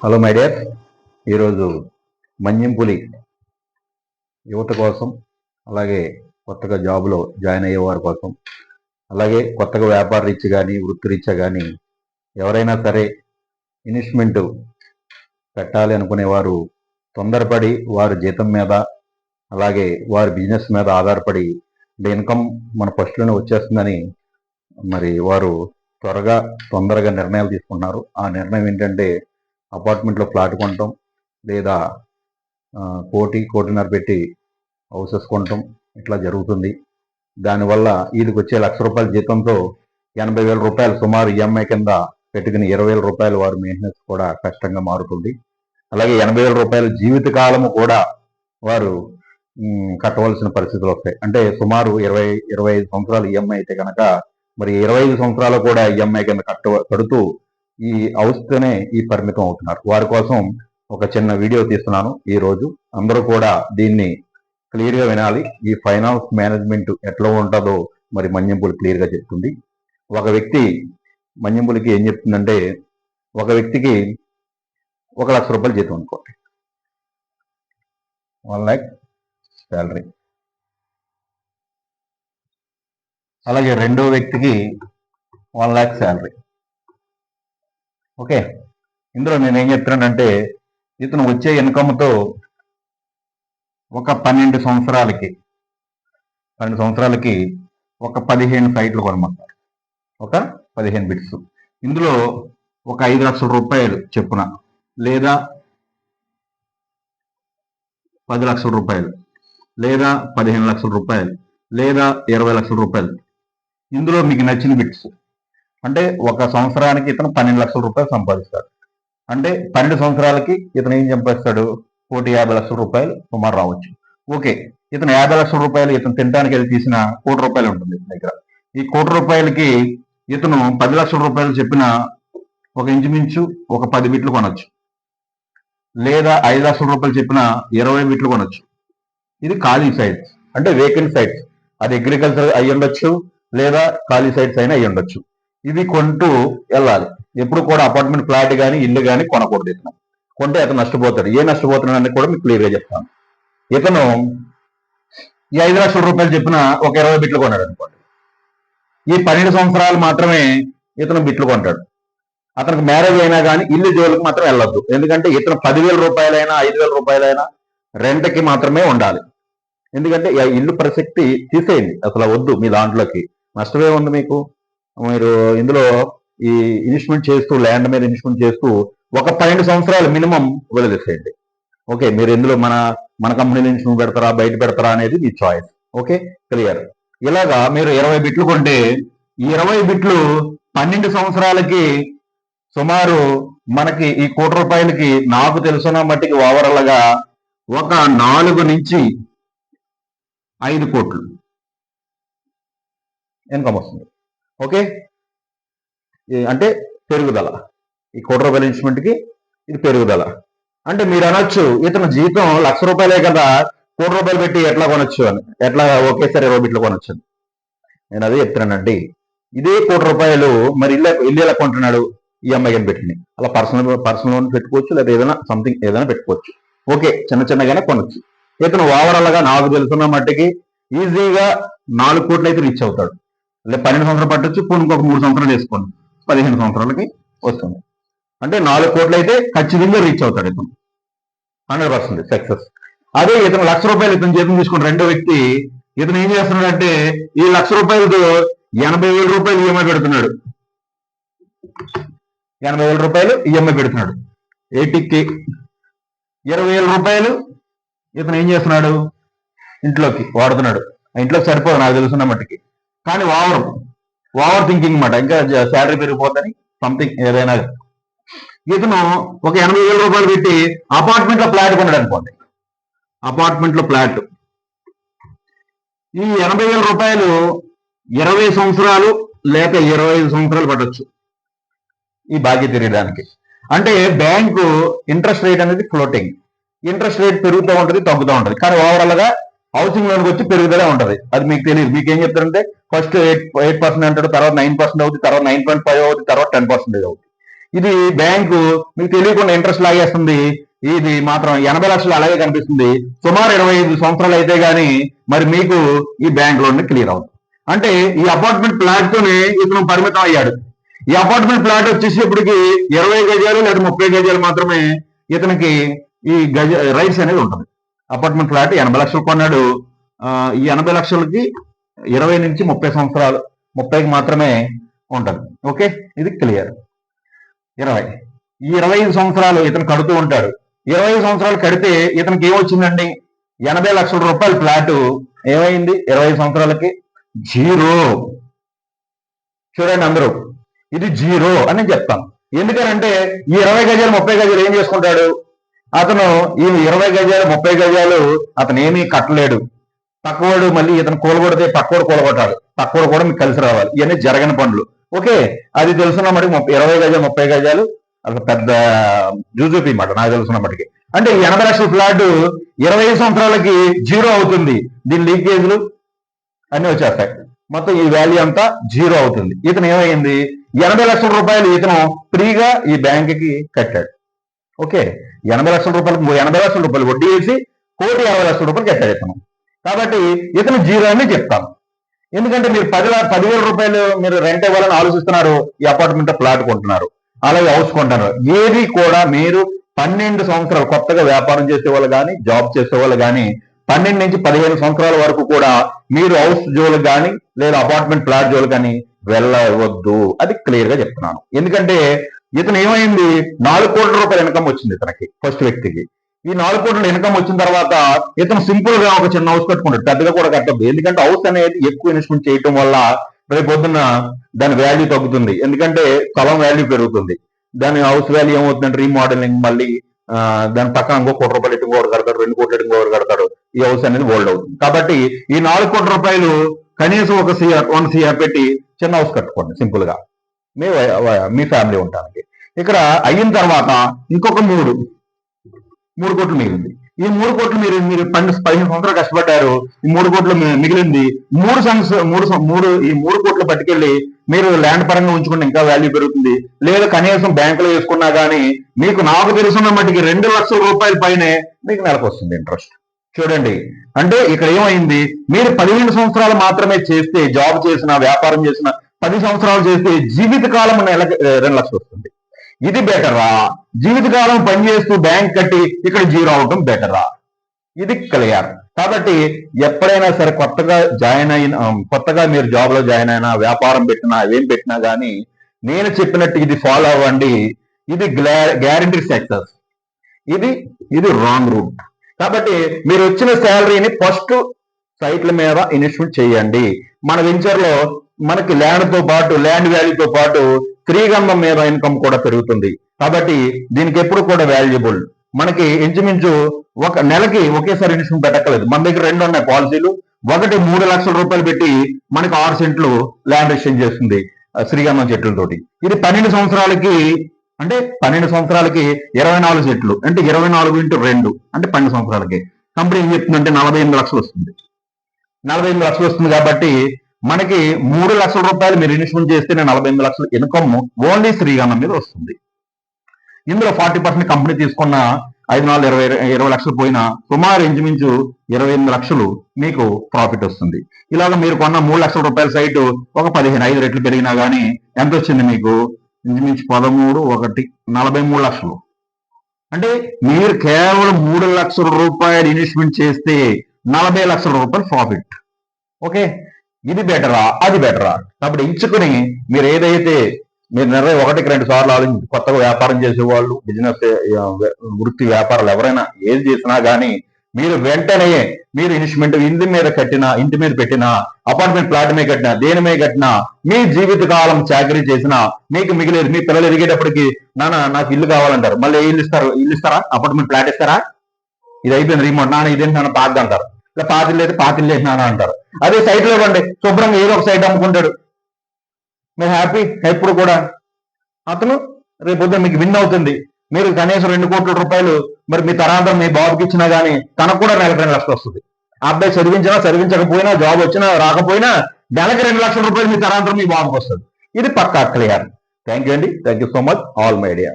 Hello my dear ఈరోజు మన్యంపులి యువత కోసం అలాగే కొత్తగా జాబ్లో జాయిన్ అయ్యే వారి కోసం అలాగే కొత్తగా వ్యాపార రీత్యా కానీ వృత్తిరీత్యా కానీ ఎవరైనా సరే ఇన్వెస్ట్మెంట్ పెట్టాలి అనుకునేవారు తొందరపడి వారి జీతం మీద అలాగే వారి బిజినెస్ మీద ఆధారపడి ఇన్కమ్ మన ఫస్ట్లోనే వచ్చేస్తుందని మరి వారు త్వరగా తొందరగా నిర్ణయాలు తీసుకున్నారు ఆ నిర్ణయం ఏంటంటే అపార్ట్మెంట్లో ఫ్లాట్ కొనటం లేదా కోటి కోటిన్నర పెట్టి హౌసెస్ కొనటం ఇట్లా జరుగుతుంది. దానివల్ల వీళ్ళకి వచ్చే లక్ష రూపాయల జీతంతో ఎనభై వేల రూపాయలు సుమారు ఈఎంఐ కింద పెట్టుకుని ఇరవై వేల రూపాయలు వారి మెయింటెనెన్స్ కూడా కష్టంగా మారుతుంది. అలాగే ఎనభై వేల రూపాయల జీవితకాలము కూడా వారు కట్టవలసిన పరిస్థితులు వస్తాయి. అంటే సుమారు ఇరవై ఇరవై ఐదు సంవత్సరాలు ఈఎంఐ అయితే కనుక మరి ఇరవై ఐదు సంవత్సరాలు కూడా ఈఎంఐ కింద కట్ట కడుతూ ఈ అవస్థనే ఈ పరిమితం అవుతున్నారు. వారి కోసం ఒక చిన్న వీడియో తీస్తున్నాను ఈ రోజు. అందరూ కూడా దీన్ని క్లియర్గా వినాలి. ఈ ఫైనాన్స్ మేనేజ్మెంట్ ఎట్లా ఉంటుందో మరి మన్యంపులు క్లియర్గా చెప్తుంది. ఒక వ్యక్తి మన్యంపులకి ఏం చెప్తుందంటే ఒక వ్యక్తికి ఒక లక్ష రూపాయలు జీతం అనుకోండి. వన్ ల్యాక్ శాలరీ అలాగే రెండో వ్యక్తికి వన్ ల్యాక్ శాలరీ ఓకే. ఇందులో నేను ఏం చెప్తున్నానంటే ఇతను వచ్చే ఇన్కమ్తో ఒక పన్నెండు సంవత్సరాలకి పన్నెండు సంవత్సరాలకి ఒక పదిహేను సైట్లు కొనమంటారు. ఒక పదిహేను బిట్స్. ఇందులో ఒక ఐదు లక్షల రూపాయలు చెప్పున లేదా పది లక్షల రూపాయలు లేదా పదిహేను లక్షల రూపాయలు లేదా ఇరవై లక్షల రూపాయలు. ఇందులో మీకు నచ్చిన బిట్స్. అంటే ఒక సంవత్సరానికి ఇతను పన్నెండు లక్షల రూపాయలు సంపాదిస్తాడు. అంటే పన్నెండు సంవత్సరాలకి ఇతను ఏం సంపాదిస్తాడు? కోటి యాభై లక్షల రూపాయలు సుమారు రావచ్చు. ఓకే ఇతను యాభై లక్షల రూపాయలు ఇతను తినడానికి వెళ్ళి తీసిన కోటి రూపాయలు ఉంటుంది ఇతని దగ్గర. ఈ కోటి రూపాయలకి ఇతను పది లక్షల రూపాయలు చెప్పిన ఒక ఇంచుమించు ఒక పది బిట్లు కొనొచ్చు. లేదా ఐదు లక్షల రూపాయలు చెప్పిన ఇరవై బిట్లు కొనొచ్చు. ఇది ఖాళీ సైట్స్. అంటే వేకెంట్ సైట్స్. అది అగ్రికల్చర్ అయి ఉండొచ్చు లేదా ఖాళీ సైట్స్ అయినా అయి ఉండొచ్చు ఇది కొంటూ వెళ్ళాలి. ఎప్పుడు కూడా అపార్ట్మెంట్ ఫ్లాట్ కానీ ఇల్లు కానీ కొనకూడదు ఇతను. కొంటే అతను నష్టపోతాడు. ఏ నష్టపోతున్నాడు అనేది కూడా మీకు క్లియర్గా చెప్తాను. ఇతను ఈ ఐదు లక్షల రూపాయలు చెప్పిన ఒక ఇరవై బిట్లు కొన్నాడు అనుకోండి. ఈ పన్నెండు సంవత్సరాలు మాత్రమే ఇతను బిట్లు కొంటాడు. అతనికి మ్యారేజ్ అయినా కానీ ఇల్లు జోలికి మాత్రం వెళ్ళొద్దు. ఎందుకంటే ఇతను పదివేల రూపాయలైనా ఐదు వేల రూపాయలైనా రెంట్కి మాత్రమే ఉండాలి. ఎందుకంటే ఇల్లు ప్రసక్తి తీసేయండి. అసలు వద్దు మీ దాంట్లోకి. నష్టమే ఉంది మీకు? మీరు ఇందులో ఈ ఇన్వెస్ట్మెంట్ చేస్తూ ల్యాండ్ మీద ఇన్వెస్ట్మెంట్ చేస్తూ ఒక పన్నెండు సంవత్సరాలు మినిమం వదిలేసేయండి. ఓకే మీరు ఇందులో మన మన కంపెనీలో ఇన్వెస్ట్మెంట్ పెడతారా బయట పెడతారా అనేది మీ చాయిస్ ఓకే క్లియర్ ఇలాగా మీరు ఇరవై బిట్లు కొంటే ఈ ఇరవై బిట్లు పన్నెండు సంవత్సరాలకి సుమారు మనకి ఈ కోటి రూపాయలకి నాకు తెలుసున్న మట్టికి ఓవరాల్గా ఒక నాలుగు నుంచి ఐదు కోట్లు ఇన్కమ్ వస్తుంది. ఓకే? అంటే పెరుగుదల. ఈ కోటి రూపాయల ఇన్వెస్ట్మెంట్ ఇది పెరుగుదల. అంటే మీరు అనొచ్చు ఇతను జీతం లక్ష రూపాయలే కదా కోటి రూపాయలు పెట్టి ఎట్లా కొనొచ్చు అని. ఎట్లా ఒకేసారి ఇరవై బిట్లు కొనొచ్చు అని. నేను అదే చెప్తున్నానండి. ఇదే కోటి రూపాయలు మరి ఇల్లు ఇల్లు ఎలా కొంటున్నాడు? ఈఎంఐ అని పెట్టింది. అలా పర్సనల్ పర్సనల్ లోన్ పెట్టుకోవచ్చు లేదా ఏదైనా సంథింగ్ ఏదైనా పెట్టుకోవచ్చు. ఓకే చిన్న చిన్నగానే కొనొచ్చు. ఇతను ఓవరాల్గా నాకు తెలుసున్న మట్టికి ఈజీగా నాలుగు కోట్లు అయితే రీచ్ అవుతాడు. అంటే పన్నెండు సంవత్సరాలు పట్టొచ్చు పోనీ ఇంకొక మూడు సంవత్సరాలు వేసుకోండి. పదిహేను సంవత్సరాలకి వస్తుంది. అంటే నాలుగు కోట్లు అయితే ఖచ్చితంగా రీచ్ అవుతాడు ఇతను. హండ్రెడ్ పర్సెంట్ సక్సెస్ అదే ఇతను లక్ష రూపాయలు ఇతను జీతం తీసుకున్న రెండో వ్యక్తి ఇతను ఏం చేస్తున్నాడంటే ఈ లక్ష రూపాయలతో ఎనభై వేల రూపాయలు ఈఎంఐ పెడుతున్నాడు. ఎనభై వేల రూపాయలు ఈఎంఐ పెడుతున్నాడు. ఏటీకి ఇరవై వేల రూపాయలు ఇతను ఏం చేస్తున్నాడు? ఇంట్లోకి వాడుతున్నాడు. ఆ ఇంట్లోకి సరిపోదు నాకు తెలుసున్న మట్టుకి కానీ ఓవర్ ఓవర్ థింకింగ్ అనమాట ఇంకా శాలరీ పెరిగిపోద్దని సంథింగ్ ఏదైనా. ఇతను ఒక ఎనభై వేల రూపాయలు పెట్టి అపార్ట్మెంట్లో ఫ్లాట్ కొన్నాడు అనుకోండి. అపార్ట్మెంట్లో ఫ్లాట్ ఈ ఎనభై వేల రూపాయలు ఇరవై సంవత్సరాలు లేక ఇరవై ఐదు సంవత్సరాలు పట్టొచ్చు. ఈ బాకీ తీరడానికి. అంటే బ్యాంకు ఇంట్రెస్ట్ రేట్ అనేది ఫ్లోటింగ్ ఇంట్రెస్ట్ రేట్ పెరుగుతూ ఉంటుంది తగ్గుతూ ఉంటుంది. కానీ ఓవరాల్గా హౌసింగ్ లోన్కి వచ్చి పెరుగుదల ఉంటది. అది మీకు తెలియదు మీకు ఏం చెప్తారంటే ఫస్ట్ ఎయిట్ ఎయిట్ పర్సెంట్ అంటాడు తర్వాత నైన్ పర్సెంట్ అవుతుంది తర్వాత నైన్ పాయింట్ ఫైవ్ అవుతుంది తర్వాత టెన్ పర్సెంటేజ్ అవుతుంది ఇది బ్యాంకు మీకు తెలియకుండా ఇంట్రెస్ట్ లాగేస్తుంది. ఇది మాత్రం ఎనభై లక్షలు అలాగే కనిపిస్తుంది. సుమారు ఇరవై ఐదు సంవత్సరాలు అయితే గానీ మరి మీకు ఈ బ్యాంక్ లోన్ క్లియర్ అవుతుంది అంటే ఈ అపార్ట్మెంట్ ప్లాట్ తోనే ఇతను పరిమితం అయ్యాడు. ఈ అపార్ట్మెంట్ ప్లాట్ వచ్చేసేపటికి ఇరవై గజాలు లేదా ముప్పై గజాలు మాత్రమే ఇతనికి ఈ గజ రైట్స్ అనేది ఉంటుంది. అపార్ట్మెంట్ ఫ్లాట్ ఎనభై లక్షలు కొన్నాడు. ఆ, ఈ ఎనభై లక్షలకి ఇరవై నుంచి ముప్పై సంవత్సరాలు ముప్పైకి మాత్రమే ఉంటుంది. ఓకే? ఇది క్లియర్. ఇరవై. ఈ ఇరవై ఐదు సంవత్సరాలు ఇతను కడుతూ ఉంటాడు. ఇరవై ఐదు సంవత్సరాలు కడితే ఇతనికి ఏమొచ్చిందండి? ఎనభై లక్షల రూపాయల ఫ్లాట్ ఏమైంది? ఇరవై ఐదు సంవత్సరాలకి? జీరో. చూడండి అందరూ. ఇది జీరో అని చెప్తాను. ఎందుకనంటే ఈ ఇరవై గజాలు ముప్పై గజాలు ఏం చేసుకుంటాడు? అతను ఈ ఇరవై గజాలు ముప్పై గజాలు అతను ఏమీ కట్టలేడు. పక్కవాడు మళ్ళీ ఇతను కూలగొడితే పక్కవాడు కూలగొట్టాడు పక్కవాడు కూడా మీకు కలిసి రావాలి. ఇవన్నీ జరగని పనులు. ఓకే అది తెలుసున్న మటుకు ముప్పై ఇరవై గజాలు ముప్పై గజాలు అసలు పెద్ద జూజూపీ మాట నాకు తెలుసున్న మటుకి. అంటే ఎనభై లక్షల ఫ్లాట్ ఇరవై సంవత్సరాలకి జీరో అవుతుంది. దీని లీకేజ్లు అన్ని వచ్చేస్తాయి. మొత్తం ఈ వాల్యూ అంతా జీరో అవుతుంది. ఇతను ఏమైంది? ఎనభై లక్షల రూపాయలు ఇతను ఫ్రీగా ఈ బ్యాంకుకి కట్టాడు. ఓకే. ఎనభై లక్షల రూపాయలకు ఎనభై లక్షల రూపాయలు వడ్డీ వేసి కోటి అరవై లక్షల రూపాయలు కట్టాడు ఇతను కాబట్టి ఇతను జీరో అని చెప్తాను ఎందుకంటే మీరు పది పదివేల రూపాయలు మీరు రెంట్ ఇవ్వాలని ఆలోచిస్తున్నారు. ఈ అపార్ట్మెంట్ ప్లాట్ కొంటున్నారు. అలాగే హౌస్ కొంటున్నారు. ఏది కూడా మీరు పన్నెండు సంవత్సరాలు కొత్తగా వ్యాపారం చేసే వాళ్ళు కానీ జాబ్ చేసే వాళ్ళు కానీ పన్నెండు నుంచి పదిహేను సంవత్సరాల వరకు కూడా మీరు హౌస్ జోలు కానీ లేదా అపార్ట్మెంట్ ఫ్లాట్ జోలు కానీ వెళ్ళవద్దు. అది క్లియర్గా చెప్తున్నాను. ఎందుకంటే ఇతను ఏమైంది? నాలుగు కోట్ల రూపాయల ఇన్కమ్ వచ్చింది ఇతనికి ఫస్ట్ వ్యక్తికి. ఈ నాలుగు కోట్ల ఇన్కమ్ వచ్చిన తర్వాత ఇతను సింపుల్గా ఒక చిన్న హౌస్ కట్టుకుంటాడు పెద్దగా కూడా కట్టద్దు. ఎందుకంటే హౌస్ అనేది ఎక్కువ ఇన్వెస్ట్మెంట్ చేయటం వల్ల రేపు పొద్దున్న దాని వాల్యూ తగ్గుతుంది. ఎందుకంటే స్థలం వాల్యూ పెరుగుతుంది. దాని హౌస్ వాల్యూ ఏమవుతుందంటే రీమోడలింగ్ మళ్ళీ దాని పక్కన ఇంకో కోటి రూపాయలు ఇటు ఇంకోటి కడతాడు రెండు కోట్లు ఇటు ఇంకోటి కడతాడు. ఈ హౌస్ అనేది ఓల్డ్ అవుతుంది. కాబట్టి ఈ నాలుగు కోట్ల రూపాయలు కనీసం ఒక సీఆర్ వన్ సీఆర్ పెట్టి చిన్న హౌస్ కట్టుకోండి సింపుల్గా. మీ మీ ఫ్యామిలీ ఉండడానికి ఇక్కడ అయిన తర్వాత ఇంకొక మూడు మూడు కోట్లు మిగిలింది. ఈ మూడు కోట్లు మీరు మీరు పన్నెండు పదిహేను సంవత్సరాలు కష్టపడ్డారు ఈ మూడు కోట్లు మిగిలింది. మూడు సంవత్సరం మూడు మూడు ఈ మూడు కోట్లు పట్టుకెళ్ళి మీరు ల్యాండ్ పరంగా ఉంచుకుంటే ఇంకా వాల్యూ పెరుగుతుంది. లేదా కనీసం బ్యాంకులో వేసుకున్నా కానీ మీకు నాకు తెలుసున్న మట్టికి రెండు లక్షల రూపాయల పైనే మీకు నెలకు వస్తుంది ఇంట్రెస్ట్ చూడండి. అంటే ఇక్కడ ఏమైంది? మీరు పదిహేను సంవత్సరాలు మాత్రమే చేస్తే జాబ్ చేసిన వ్యాపారం చేసిన పది సంవత్సరాలు చేస్తే జీవితకాలం నెలకి రెండు లక్షలు వస్తుంది. ఇది బెటరా జీవితకాలం పనిచేస్తూ బ్యాంక్ కట్టి ఇక్కడ జీరో అవడం బెటరా ఇది క్లియర్ కాబట్టి ఎప్పుడైనా సరే కొత్తగా జాయిన్ అయిన కొత్తగా మీరు జాబ్లో జాయిన్ అయినా వ్యాపారం పెట్టినా ఏం పెట్టినా కానీ నేను చెప్పినట్టు ఇది ఫాలో అవ్వండి. ఇది గ్యారంటీ సెక్సెస్ ఇది ఇది రాంగ్ రూట్ కాబట్టి మీరు వచ్చిన శాలరీని ఫస్ట్ సైట్ల మీద ఇన్వెస్ట్మెంట్ చేయండి. మన వెంచర్లో మనకి ల్యాండ్తో పాటు ల్యాండ్ వాల్యూతో పాటు శ్రీగంధం మీద ఇన్కమ్ కూడా పెరుగుతుంది. కాబట్టి దీనికి ఎప్పుడు కూడా వాల్యుబుల్ మనకి ఇంచుమించు ఒక నెలకి ఒకేసారి ఇన్వెస్ట్మెంట్ పెట్టక్కలేదు మన దగ్గర రెండు ఉన్నాయి పాలసీలు ఒకటి మూడు లక్షల రూపాయలు పెట్టి మనకి ఆరు సెంట్లు ల్యాండ్ ఎక్స్చేంజ్ చేస్తుంది శ్రీగంధం చెట్లతోటి. ఇది పన్నెండు సంవత్సరాలకి అంటే పన్నెండు సంవత్సరాలకి ఇరవై నాలుగు సెట్లు. అంటే ఇరవై నాలుగు ఇంటూ రెండు అంటే పన్నెండు సంవత్సరాలకి. కంపెనీ ఏం చెప్తుందంటే నలభై ఎనిమిది లక్షలు వస్తుంది. నలభై ఎనిమిది లక్షలు వస్తుంది కాబట్టి మనకి మూడు లక్షల రూపాయలు మీరు ఇన్వెస్ట్మెంట్ చేస్తేనే నలభై ఎనిమిది లక్షలు ఇన్కమ్ ఓన్లీ శ్రీగంధం మీద వస్తుంది. ఇందులో ఫార్టీ పర్సెంట్ కంపెనీ తీసుకున్న ఐదు నాలుగు ఇరవై ఇరవై లక్షలు పోయినా సుమారు ఇంచుమించు ఇరవై ఎనిమిది లక్షలు మీకు ప్రాఫిట్ వస్తుంది. ఇలాగ మీరు కొన్న మూడు లక్షల రూపాయల సైట్ ఒక పదిహేను ఐదు రెట్లు పెరిగినా గానీ ఎంత వచ్చింది మీకు? ఇంచుమించు పదమూడు ఒకటి నలభై మూడు లక్షలు. అంటే మీరు కేవలం మూడు లక్షల రూపాయలు ఇన్వెస్ట్మెంట్ చేస్తే నలభై లక్షల రూపాయలు ప్రాఫిట్ ఓకే? ఇది బెటరా అది బెటరా కాబట్టి ఎంచుకుని మీరు ఏదైతే మీరు నిర్ణయం ఒకటికి రెండు సార్లు ఆలోచించి కొత్తగా వ్యాపారం చేసేవాళ్ళు బిజినెస్ వృత్తి వ్యాపారాలు ఎవరైనా ఏది చేసినా కానీ మీరు వెంటనే మీరు ఇన్వెస్ట్మెంట్ ఇంటి మీద కట్టినా ఇంటి మీద పెట్టినా అపార్ట్మెంట్ ప్లాట్ మీద కట్టినా దేని మీద కట్టినా మీ జీవిత కాలం చాకరీ చేసినా మీకు మిగిలేదు మీ పిల్లలు ఎదిగేటప్పటికి నాన్న నాకు ఇల్లు కావాలంటారు. మళ్ళీ ఇల్లు ఇస్తారు? ఇల్లు ఇస్తారా? అపార్ట్మెంట్ ఫ్లాట్ ఇస్తారా? ఇది అయిపోయింది రిమోట్. నాన్న ఇదేంటి నాన్న పాత అంటారు. ఇలా పాతిల్లు అయితే పాతిల్లు వేసి అంటారు. అదే సైట్లో ఇవ్వండి శుభ్రంగా ఏదో ఒక సైట్ అమ్ముకుంటాడు. మీరు హ్యాపీ ఎప్పుడు కూడా. అతను రేపు పొద్దున మీకు విన్ అవుతుంది. మీరు కనీసం రెండు కోట్ల రూపాయలు మరి మీ తరాంతరం మీ బాబుకి ఇచ్చినా గానీ తనకు కూడా నెలకు రెండు లక్షలు వస్తుంది. అబ్బాయి చదివించినా చదివించకపోయినా జాబ్ వచ్చినా రాకపోయినా నెలకి రెండు లక్షల రూపాయలు మీ తరాంతరం మీ బాబుకి వస్తుంది. ఇది పక్కా క్లియర్ థ్యాంక్ యూ అండి. Thank you so much all my idea